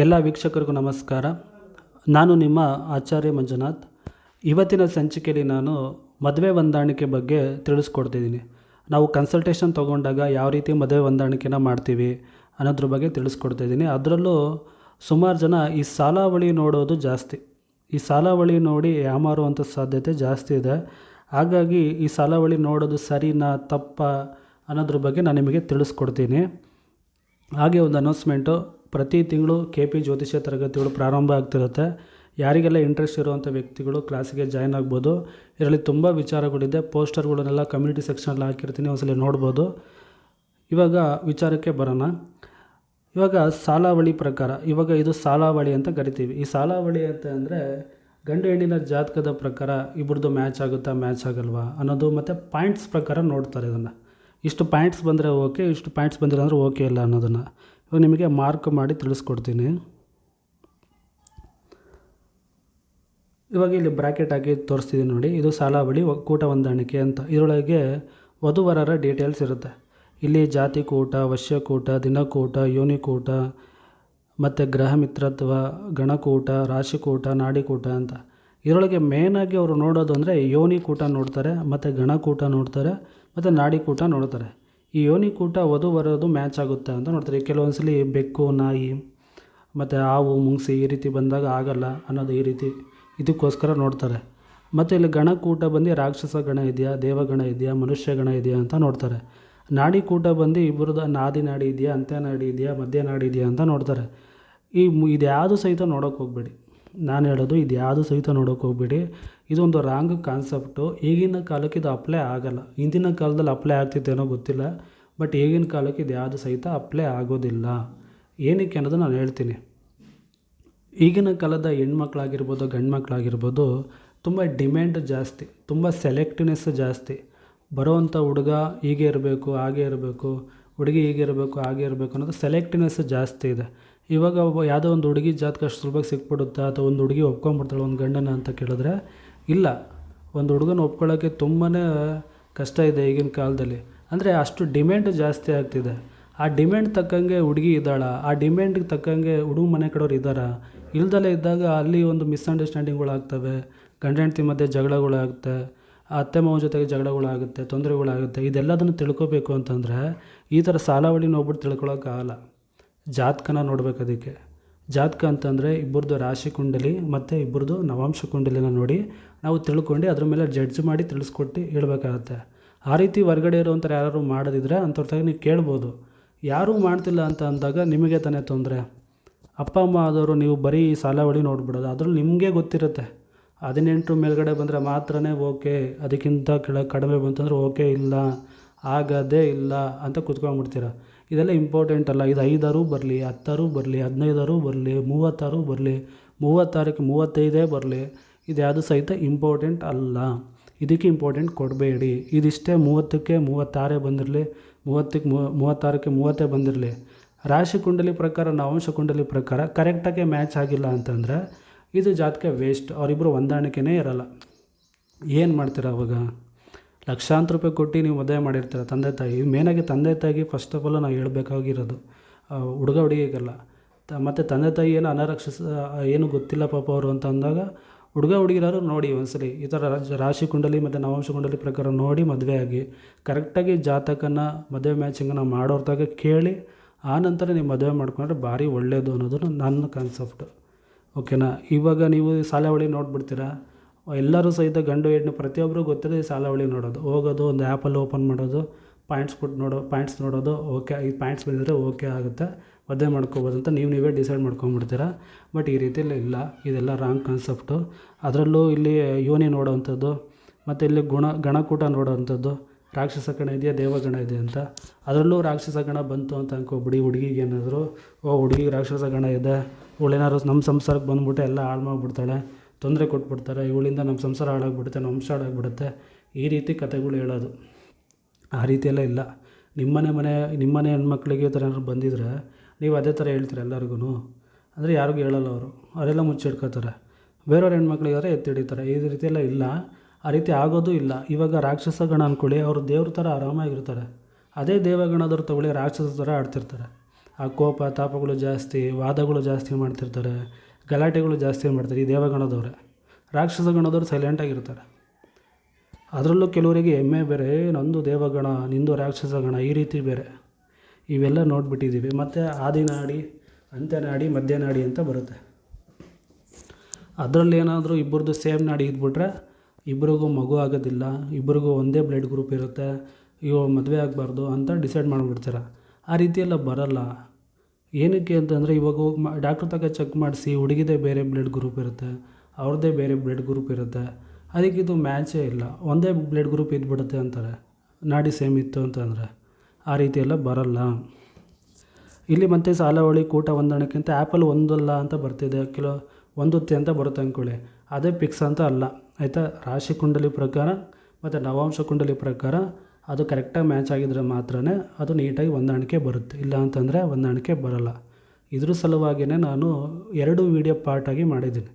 ಎಲ್ಲ ವೀಕ್ಷಕರಿಗೂ ನಮಸ್ಕಾರ. ನಾನು ನಿಮ್ಮ ಆಚಾರ್ಯ ಮಂಜುನಾಥ್. ಇವತ್ತಿನ ಸಂಚಿಕೆಯಲ್ಲಿ ನಾನು ಮದುವೆ ಹೊಂದಾಣಿಕೆ ಬಗ್ಗೆ ತಿಳಿಸ್ಕೊಡ್ತಿದ್ದೀನಿ. ನಾವು ಕನ್ಸಲ್ಟೇಷನ್ ತೊಗೊಂಡಾಗ ಯಾವ ರೀತಿ ಮದುವೆ ಹೊಂದಾಣಿಕೆನ ಮಾಡ್ತೀವಿ ಅನ್ನೋದ್ರ ಬಗ್ಗೆ ತಿಳಿಸ್ಕೊಡ್ತಿದ್ದೀನಿ. ಅದರಲ್ಲೂ ಸುಮಾರು ಜನ ಈ ಸಾಲಾವಳಿ ನೋಡೋದು ಜಾಸ್ತಿ. ಈ ಸಾಲಾವಳಿ ನೋಡಿ ಯಾಮಾರುವಂಥ ಸಾಧ್ಯತೆ ಜಾಸ್ತಿ ಇದೆ. ಹಾಗಾಗಿ ಈ ಸಾಲಾವಳಿ ನೋಡೋದು ಸರಿನಾ, ತಪ್ಪ ಅನ್ನೋದ್ರ ಬಗ್ಗೆ ನಾನು ನಿಮಗೆ ತಿಳಿಸ್ಕೊಡ್ತೀನಿ. ಹಾಗೆ ಒಂದು ಅನೌನ್ಸ್ಮೆಂಟು ಪ್ರತಿ ತಿಂಗಳು ಕೆ ಪಿ ಜ್ಯೋತಿಷ್ಯ ತರಗತಿಗಳು ಪ್ರಾರಂಭ ಆಗ್ತಿರುತ್ತೆ. ಯಾರಿಗೆಲ್ಲ ಇಂಟ್ರೆಸ್ಟ್ ಇರುವಂಥ ವ್ಯಕ್ತಿಗಳು ಕ್ಲಾಸಿಗೆ ಜಾಯ್ನ್ ಆಗ್ಬೋದು. ಇದರಲ್ಲಿ ತುಂಬ ವಿಚಾರಗಳಿದೆ. ಪೋಸ್ಟರ್ಗಳನ್ನೆಲ್ಲ ಕಮ್ಯುನಿಟಿ ಸೆಕ್ಷನಲ್ಲಿ ಹಾಕಿರ್ತೀನಿ, ಒಂದ್ಸಲ ನೋಡ್ಬೋದು. ಇವಾಗ ವಿಚಾರಕ್ಕೆ ಬರೋಣ. ಇವಾಗ ಸಾಲಾವಳಿ ಪ್ರಕಾರ, ಇವಾಗ ಇದು ಸಾಲಾವಳಿ ಅಂತ ಕರಿತೀವಿ. ಈ ಸಾಲಾವಳಿ ಅಂತ ಅಂದರೆ ಗಂಡು ಹೆಣ್ಣಿನ ಜಾತಕದ ಪ್ರಕಾರ ಇಬ್ಬರದ್ದು ಮ್ಯಾಚ್ ಆಗುತ್ತಾ ಮ್ಯಾಚ್ ಆಗಲ್ವಾ ಅನ್ನೋದು ಮತ್ತು ಪಾಯಿಂಟ್ಸ್ ಪ್ರಕಾರ ನೋಡ್ತಾರೆ ಇದನ್ನು. ಇಷ್ಟು ಪಾಯಿಂಟ್ಸ್ ಬಂದರೆ ಓಕೆ ಇಷ್ಟು ಪಾಯಿಂಟ್ಸ್ ಬಂದಿಲ್ಲ ಅಂದರೆ ಓಕೆ ಇಲ್ಲ ಅನ್ನೋದನ್ನು. ನಿಮಗೆ ಮಾರ್ಕ್ ಮಾಡಿ ತಿಳಿಸ್ಕೊಡ್ತೀನಿ. ಇವಾಗ ಇಲ್ಲಿ ಬ್ರಾಕೆಟ್ ಹಾಕಿ ತೋರಿಸ್ತಿದ್ದೀನಿ ನೋಡಿ. ಇದು ಸಾಲಾವಳಿ, ಕೂಟ ಹೊಂದಾಣಿಕೆ ಅಂತ. ಇದರೊಳಗೆ ವಧುವರರ ಡೀಟೇಲ್ಸ್ ಇರುತ್ತೆ. ಇಲ್ಲಿ ಜಾತಿ ಕೂಟ ವಶ್ಯಕೂಟ ದಿನಕೂಟ ಯೋನಿಕೂಟ ಮತ್ತು ಗ್ರಹ ಮಿತ್ರತ್ವ ಗಣಕೂಟ ರಾಶಿಕೂಟ ನಾಡಿಕೂಟ ಅಂತ. ಇದರೊಳಗೆ ಮೇನಾಗಿ ಅವರು ನೋಡೋದು ಅಂದರೆ ಯೋನಿ ಕೂಟ ನೋಡ್ತಾರೆ, ಮತ್ತು ಗಣಕೂಟ ನೋಡ್ತಾರೆ, ಮತ್ತು ನಾಡಿಕೂಟ ನೋಡ್ತಾರೆ. ಈ ಯೋನಿ ಕೂಟ ವಧು ಬರೋದು ಮ್ಯಾಚ್ ಆಗುತ್ತೆ ಅಂತ ನೋಡ್ತಾರೆ. ಕೆಲವೊಂದು ಸಲ ಬೆಕ್ಕು, ನಾಯಿ, ಮತ್ತು ಹಾವು, ಮುಂಗ್ಸಿ ಈ ರೀತಿ ಬಂದಾಗ ಆಗಲ್ಲ ಅನ್ನೋದು ಈ ರೀತಿ ಇದಕ್ಕೋಸ್ಕರ ನೋಡ್ತಾರೆ. ಮತ್ತು ಇಲ್ಲಿ ಗಣಕೂಟ ಬಂದು ರಾಕ್ಷಸ ಗಣ ಇದೆಯಾ ದೇವಗಣ ಇದೆಯಾ, ಮನುಷ್ಯ ಗಣ ಇದೆಯಾ ಅಂತ ನೋಡ್ತಾರೆ. ನಾಡಿ ಕೂಟ ಬಂದು ಇಬ್ಬರದ್ದು ನಾದಿ ನಾಡಿ ಇದೆಯಾ, ಅಂತ್ಯ ನಾಡಿ ಇದೆಯಾ, ಮಧ್ಯ ನಾಡಿ ಇದೆಯಾ ಅಂತ ನೋಡ್ತಾರೆ. ಈ ಇದು ಯಾವುದು ಸಹಿತ ನೋಡೋಕೆ ಹೋಗ್ಬೇಡಿ. ನಾನು ಹೇಳೋದು ಇದು ಯಾವುದು ಸಹಿತ ನೋಡೋಕೆ ಹೋಗ್ಬೇಡಿ. ಇದೊಂದು ರಾಂಗ್ ಕಾನ್ಸೆಪ್ಟು ಈಗಿನ ಕಾಲಕ್ಕೆ ಇದು ಅಪ್ಲೈ ಆಗಲ್ಲ. ಹಿಂದಿನ ಕಾಲದಲ್ಲಿ ಅಪ್ಲೈ ಆಗ್ತಿತ್ತೇನೋ ಗೊತ್ತಿಲ್ಲ. ಬಟ್ ಈಗಿನ ಕಾಲಕ್ಕೆ ಇದು ಯಾವುದು ಸಹಿತ ಅಪ್ಲೈ ಆಗೋದಿಲ್ಲ. ಏನಕ್ಕೆ ಅನ್ನೋದು ನಾನು ಹೇಳ್ತೀನಿ. ಈಗಿನ ಕಾಲದ ಹೆಣ್ಮಕ್ಳಾಗಿರ್ಬೋದು ಗಂಡು ಮಕ್ಕಳಾಗಿರ್ಬೋದು ತುಂಬ ಡಿಮ್ಯಾಂಡ್ ಜಾಸ್ತಿ, ತುಂಬ ಸೆಲೆಕ್ಟಿವ್ನೆಸ್ ಜಾಸ್ತಿ. ಬರೋವಂಥ ಹುಡುಗ ಹೀಗೆ ಇರಬೇಕು, ಹಾಗೆ ಇರಬೇಕು, ಹುಡುಗಿ ಹೀಗೆ ಇರಬೇಕು, ಹಾಗೆ ಇರಬೇಕು ಅನ್ನೋದು ಸೆಲೆಕ್ಟಿವ್ನೆಸ್ ಜಾಸ್ತಿ ಇದೆ. ಇವಾಗ ಒಬ್ಬ ಯಾವುದೋ ಒಂದು ಹುಡುಗಿ ಜಾತಕ ಅಷ್ಟು ಸುಲಭವಾಗಿ ಸಿಕ್ಬಿಡುತ್ತಾ ಅಥವಾ ಒಂದು ಹುಡುಗಿ ಒಪ್ಕೊಂಬಿಡ್ತಾಳೆ ಒಂದು ಗಂಡನ ಅಂತ ಕೇಳಿದ್ರೆ, ಇಲ್ಲ, ಒಂದು ಹುಡುಗನ ಒಪ್ಕೊಳ್ಳೋಕ್ಕೆ ತುಂಬಾ ಕಷ್ಟ ಇದೆ ಈಗಿನ ಕಾಲದಲ್ಲಿ. ಅಂದರೆ ಅಷ್ಟು ಡಿಮ್ಯಾಂಡ್ ಜಾಸ್ತಿ ಆಗ್ತಿದೆ. ಆ ಡಿಮ್ಯಾಂಡ್ ತಕ್ಕಂಗೆ ಹುಡುಗಿ ಇದ್ದಾಳ? ಆ ಡಿಮ್ಯಾಂಡ್ಗೆ ತಕ್ಕಂಗೆ ಹುಡುಗ ಮನೆ ಕಡೆಯವ್ರು ಇದ್ದಾರಾ? ಇಲ್ದಲೇ ಇದ್ದಾಗ ಅಲ್ಲಿ ಒಂದು ಮಿಸ್ಅಂಡರ್ಸ್ಟ್ಯಾಂಡಿಂಗ್ಗಳಾಗ್ತವೆ ಗಂಡ ಹೆಂಡತಿ ಮಧ್ಯೆ ಜಗಳಗಳಾಗುತ್ತೆ ಅತ್ತೆ ಮಾವನ ಜೊತೆಗೆ ಜಗಳಗಳಾಗುತ್ತೆ ತೊಂದರೆಗಳಾಗುತ್ತೆ ಇದೆಲ್ಲದನ್ನು ತಿಳ್ಕೊಬೇಕು ಅಂತಂದರೆ ಈ ಥರ ಸಾಲಾವಳಿ ನೋಡ್ಬಿಟ್ಟು ತಿಳ್ಕೊಳಕ್ಕಾಗಲ್ಲ. ಜಾತಕನ ನೋಡ್ಬೇಕು ಅದಕ್ಕೆ. ಜಾತಕ ಅಂತಂದರೆ ಇಬ್ಬರದು ರಾಶಿ ಕುಂಡಲಿ ಮತ್ತು ಇಬ್ಬರದು ನವಾಂಶ ಕುಂಡಲಿನ ನೋಡಿ ನಾವು ತಿಳ್ಕೊಂಡು ಅದ್ರ ಮೇಲೆ ಜಡ್ಜ್ ಮಾಡಿ ತಿಳಿಸ್ಕೊಟ್ಟು ಹೇಳ್ಬೇಕಾಗತ್ತೆ. ಆ ರೀತಿ ಹೊರ್ಗಡೆ ಇರುವಂಥ ಯಾರು ಮಾಡೋದಿದ್ರೆ ಅಂಥವ್ರಿಗೆ ನೀವು ಕೇಳ್ಬೋದು. ಯಾರೂ ಮಾಡ್ತಿಲ್ಲ ಅಂತ ಅಂದಾಗ ನಿಮಗೆ ತಾನೇ ತೊಂದರೆ. ಅಪ್ಪ, ಅಮ್ಮ ಆದವರು ನೀವು ಬರೀ ಸಾಲಾವಳಿ ನೋಡ್ಬಿಡೋದು, ಅದ್ರಲ್ಲಿ ನಿಮಗೆ ಗೊತ್ತಿರುತ್ತೆ. ಹದಿನೆಂಟು ಮೇಲ್ಗಡೆ ಬಂದರೆ ಮಾತ್ರನೇ ಓಕೆ, ಅದಕ್ಕಿಂತ ಕೆಳ ಕಡಿಮೆ ಬಂತಂದ್ರೆ ಓಕೆ ಇಲ್ಲ, ಆಗದೇ ಇಲ್ಲ ಅಂತ ಕುತ್ಕೊಂಡ್ಬಿಡ್ತೀರ. ಇದೆಲ್ಲ ಇಂಪಾರ್ಟೆಂಟ್ ಅಲ್ಲ. ಇದು ಐದಾರು ಬರಲಿ, ಹತ್ತಾರು ಬರಲಿ, ಹದಿನೈದಾರು ಬರಲಿ, ಮೂವತ್ತಾರು ಬರಲಿ, ಮೂವತ್ತಾರಕ್ಕೆ ಮೂವತ್ತೈದೇ ಬರಲಿ. ಇದು ಯಾವುದು ಸಹಿತ ಇಂಪಾರ್ಟೆಂಟ್ ಅಲ್ಲ. ಇದಕ್ಕೆ ಇಂಪಾರ್ಟೆಂಟ್ ಕೊಡಬೇಡಿ. ಇದಿಷ್ಟೇ ಮೂವತ್ತಕ್ಕೆ ಮೂವತ್ತಾರೇ ಬಂದಿರಲಿ, ಮೂವತ್ತಕ್ಕೆ ಮೂವತ್ತಾರಕ್ಕೆ ಮೂವತ್ತೇ ಬಂದಿರಲಿ. ರಾಶಿ ಕುಂಡಲಿ ಪ್ರಕಾರ, ನವಾಂಶ ಕುಂಡಲಿ ಪ್ರಕಾರ ಕರೆಕ್ಟಾಗಿ ಮ್ಯಾಚ್ ಆಗಿಲ್ಲ ಅಂತಂದರೆ ಇದು ಜಾತಕ ವೇಸ್ಟ್ ಅವರಿಬ್ಬರು ಹೊಂದಾಣಿಕೆನೇ ಇರಲ್ಲ. ಏನು ಮಾಡ್ತೀರ ಅವಾಗ? ಲಕ್ಷಾಂತರ ರೂಪಾಯಿ ಕೊಟ್ಟು ನೀವು ಮದುವೆ ಮಾಡಿರ್ತೀರ ತಂದೆ ತಾಯಿ. ಮೇನಾಗಿ ತಂದೆ ತಾಯಿಗೆ ಫಸ್ಟ್ ಆಫ್ ಆಲ್ ನಾವು ಹೇಳಬೇಕಾಗಿರೋದು ಹುಡುಗ ಹುಡುಗಿಗೆಲ್ಲ. ತ, ಮತ್ತು ತಂದೆ ತಾಯಿ ಏನು ಅನರಕ್ಷಿಸ, ಏನು ಗೊತ್ತಿಲ್ಲ ಪಾಪ ಅವರು ಅಂತ ಅಂದಾಗ ಹುಡುಗ ಹುಡುಗಿರಾರು ನೋಡಿ ಒಂದ್ಸಲಿ, ಈ ಥರ ರಾಶಿ ಕುಂಡಲಿ ಮತ್ತು ನವಾಂಶ ಕುಂಡಲಿ ಪ್ರಕಾರ ನೋಡಿ ಮದುವೆ ಆಗಿ ಕರೆಕ್ಟಾಗಿ ಜಾತಕನ, ಮದುವೆ ಮ್ಯಾಚಿಂಗನ್ನ ಮಾಡೋರ್ದಾಗ ಕೇಳಿ, ಆ ನಂತರ ನೀವು ಮದುವೆ ಮಾಡ್ಕೊಂಡ್ರೆ ಭಾರಿ ಒಳ್ಳೆಯದು ಅನ್ನೋದು ನನ್ನ ಕಾನ್ಸೆಪ್ಟು ಓಕೆನಾ ಇವಾಗ ನೀವು ಸಾಲಾವಳಿ ನೋಡ್ಬಿಡ್ತೀರಾ? ಎಲ್ಲರೂ ಸಹಿತ ಗಂಡು ಹೆಣ್ಣು ಪ್ರತಿಯೊಬ್ಬರು ಗೊತ್ತಿದೆ ಈ ನೋಡೋದು. ಹೋಗೋದು, ಒಂದು ಆ್ಯಪಲ್ಲಿ ಓಪನ್ ಮಾಡೋದು ಪಾಯಿಂಟ್ಸ್ ಕೊಟ್ಟು ನೋಡೋ ಪಾಯಿಂಟ್ಸ್ ನೋಡೋದು ಓಕೆ ಈ ಪಾಯಿಂಟ್ಸ್ ಬಂದಿದ್ರೆ ಓಕೆ ಆಗುತ್ತೆ. ಮದುವೆ ಮಾಡ್ಕೋಬೋದು ಅಂತ ನೀವು ನೀವೇ ಡಿಸೈಡ್ ಮಾಡ್ಕೊಂಬಿಡ್ತೀರ ಬಟ್ ಈ ರೀತಿಯಲ್ಲಿ ಇಲ್ಲ. ಇದೆಲ್ಲ ರಾಂಗ್ ಕಾನ್ಸೆಪ್ಟು ಅದರಲ್ಲೂ ಇಲ್ಲಿ ಯೋನಿ ನೋಡೋವಂಥದ್ದು, ಮತ್ತು ಇಲ್ಲಿ ಗುಣ, ಗಣಕೂಟ ನೋಡೋವಂಥದ್ದು, ರಾಕ್ಷಸ ಗಣ ಇದೆಯಾ ದೇವಗಣ ಇದೆ ಅಂತ. ಅದರಲ್ಲೂ ರಾಕ್ಷಸ ಗಣ ಬಂತು ಅಂತ ಅನ್ಕೋಬಿಡಿ. ಹುಡುಗಿಗೆ ಏನಾದರೂ, ಓ, ಹುಡುಗಿಗೆ ರಾಕ್ಷಸ ಗಣ ಇದೆ. ಇವಳೇನಾದ್ರು ನಮ್ಮ ಸಂಸಾರಕ್ಕೆ ಬಂದ್ಬಿಟ್ಟು ಎಲ್ಲ ಹಾಳು ಮಾಡಿಬಿಡ್ತಾಳೆ ತೊಂದರೆ ಕೊಟ್ಬಿಡ್ತಾರೆ, ಇವಳಿಂದ ನಮ್ಮ ಸಂಸಾರ ಹಾಳಾಗ್ಬಿಡುತ್ತೆ, ನಮ್ಮ ವಂಶ ಹಾಳಾಗ್ಬಿಡುತ್ತೆ, ಈ ರೀತಿ ಕಥೆಗಳು ಹೇಳೋದು. ಆ ರೀತಿಯೆಲ್ಲ ಇಲ್ಲ. ನಿಮ್ಮನೆ ಮನೆ, ನಿಮ್ಮನೆ ಹೆಣ್ಮಕ್ಳಿಗೆ ಈ ಥರ ಏನಾದ್ರು ಬಂದಿದ್ರೆ ನೀವು ಅದೇ ಥರ ಹೇಳ್ತೀರ ಎಲ್ಲರಿಗೂ ಅಂದರೆ ಯಾರಿಗೂ ಹೇಳಲ್ಲ ಅವರು. ಅವರೆಲ್ಲ ಮುಚ್ಚಿಡ್ಕೋತಾರೆ. ಬೇರೆಯವ್ರ ಹೆಣ್ಮಕ್ಳಿಗಾದ್ರೆ ಎತ್ತಿ ಹಿಡಿತಾರೆ. ಈ ರೀತಿಯೆಲ್ಲ ಇಲ್ಲ. ಆ ರೀತಿ ಆಗೋದು ಇಲ್ಲ. ಇವಾಗ ರಾಕ್ಷಸ ಗಣ ಅಂದ್ಕೊಳ್ಳಿ ಅವರು ದೇವ್ರ ಥರ ಆರಾಮಾಗಿರ್ತಾರೆ. ಅದೇ ದೇವಗಣದವ್ರು ತಗೊಳ್ಳಿ ರಾಕ್ಷಸ ಥರ ಆಡ್ತಿರ್ತಾರೆ. ಆ ಕೋಪ, ತಾಪಗಳು ಜಾಸ್ತಿ, ವಾದಗಳು ಜಾಸ್ತಿ ಮಾಡ್ತಿರ್ತಾರೆ. ಗಲಾಟೆಗಳು ಜಾಸ್ತಿ ಮಾಡ್ತಾರೆ ಈ ದೇವಗಣದವ್ರೆ. ರಾಕ್ಷಸ ಗಣದವ್ರು ಸೈಲೆಂಟಾಗಿರ್ತಾರೆ ಅದರಲ್ಲೂ ಕೆಲವರಿಗೆ ಹೆಮ್ಮೆ ಬೇರೆ "ಏ, ನಂದು ದೇವಗಣ ನಿಂದು ರಾಕ್ಷಸ ಗಣ ಈ ರೀತಿ ಬೇರೆ. ಇವೆಲ್ಲ ನೋಡಿಬಿಟ್ಟಿದ್ದೀವಿ. ಮತ್ತು ಆದಿನಾಡಿ ಅಂತ್ಯನಾಡಿ ಮಧ್ಯನಾಡಿ ಅಂತ ಬರುತ್ತೆ. ಅದರಲ್ಲಿ ಏನಾದರೂ ಇಬ್ಬರದ್ದು ಸೇಮ್ ನಾಡಿ ಇದ್ಬಿಟ್ರೆ ಇಬ್ಬರಿಗೂ ಮಗು ಆಗೋದಿಲ್ಲ ಇಬ್ಬರಿಗೂ ಒಂದೇ ಬ್ಲಡ್ ಗ್ರೂಪ್ ಇರುತ್ತೆ ಇವು ಮದುವೆ ಆಗಬಾರ್ದು ಅಂತ ಡಿಸೈಡ್ ಮಾಡಿಬಿಡ್ತಾರೆ. ಆ ರೀತಿಯೆಲ್ಲ ಬರಲ್ಲ. ಏನಕ್ಕೆ ಅಂತಂದರೆ ಇವಾಗ ಹೋಗಿ ಮಾ ಡಾಕ್ಟ್ರ್ ತಗ ಚೆಕ್ ಮಾಡಿಸಿ, ಹುಡುಗಿದೇ ಬೇರೆ ಬ್ಲಡ್ ಗ್ರೂಪ್ ಇರುತ್ತೆ, ಅವ್ರದ್ದೇ ಬೇರೆ ಬ್ಲಡ್ ಗ್ರೂಪ್ ಇರುತ್ತೆ, ಅದಕ್ಕೆ ಇದು ಮ್ಯಾಚೇ ಇಲ್ಲ. ಒಂದೇ ಬ್ಲಡ್ ಗ್ರೂಪ್ ಇದ್ಬಿಡುತ್ತೆ ಅಂತಾರೆ. ನಾಡಿ ಸೇಮ್ ಇತ್ತು ಅಂತಂದರೆ ಆ ರೀತಿ ಎಲ್ಲ ಬರಲ್ಲ. ಇಲ್ಲಿ ಮತ್ತೆ ಸಾಲವಳಿ, ಕೂಟ ಹೊಂದಾಣಿಕೆಂತ ಆ್ಯಪಲ್ ಆ್ಯಪಲ್ಲಿ ಒಂದಲ್ಲ ಅಂತ ಬರ್ತಿದೆ. ಕೆಲವು ಒಂದುತ್ತೆ ಅಂತ ಬರುತ್ತೆ ಅಂದ್ಕೊಳ್ಳಿ. ಅದೇ ಫಿಕ್ಸ್ ಅಂತ ಅಲ್ಲ. ಆಯಿತಾ? ರಾಶಿ ಕುಂಡಲಿ ಪ್ರಕಾರ ಮತ್ತು ನವಾಂಶ ಕುಂಡಲಿ ಪ್ರಕಾರ ಅದು ಕರೆಕ್ಟಾಗಿ ಮ್ಯಾಚ್ ಆಗಿದ್ರೆ ಮಾತ್ರ ಅದು ನೀಟಾಗಿ ಹೊಂದಾಣಿಕೆ ಬರುತ್ತೆ. ಇಲ್ಲ ಅಂತಂದರೆ ಹೊಂದಾಣಿಕೆ ಬರಲ್ಲ. ಇದ್ರ ಸಲುವಾಗಿಯೇ ನಾನು ಎರಡು ವೀಡಿಯೋ ಪಾರ್ಟಾಗಿ ಮಾಡಿದ್ದೀನಿ.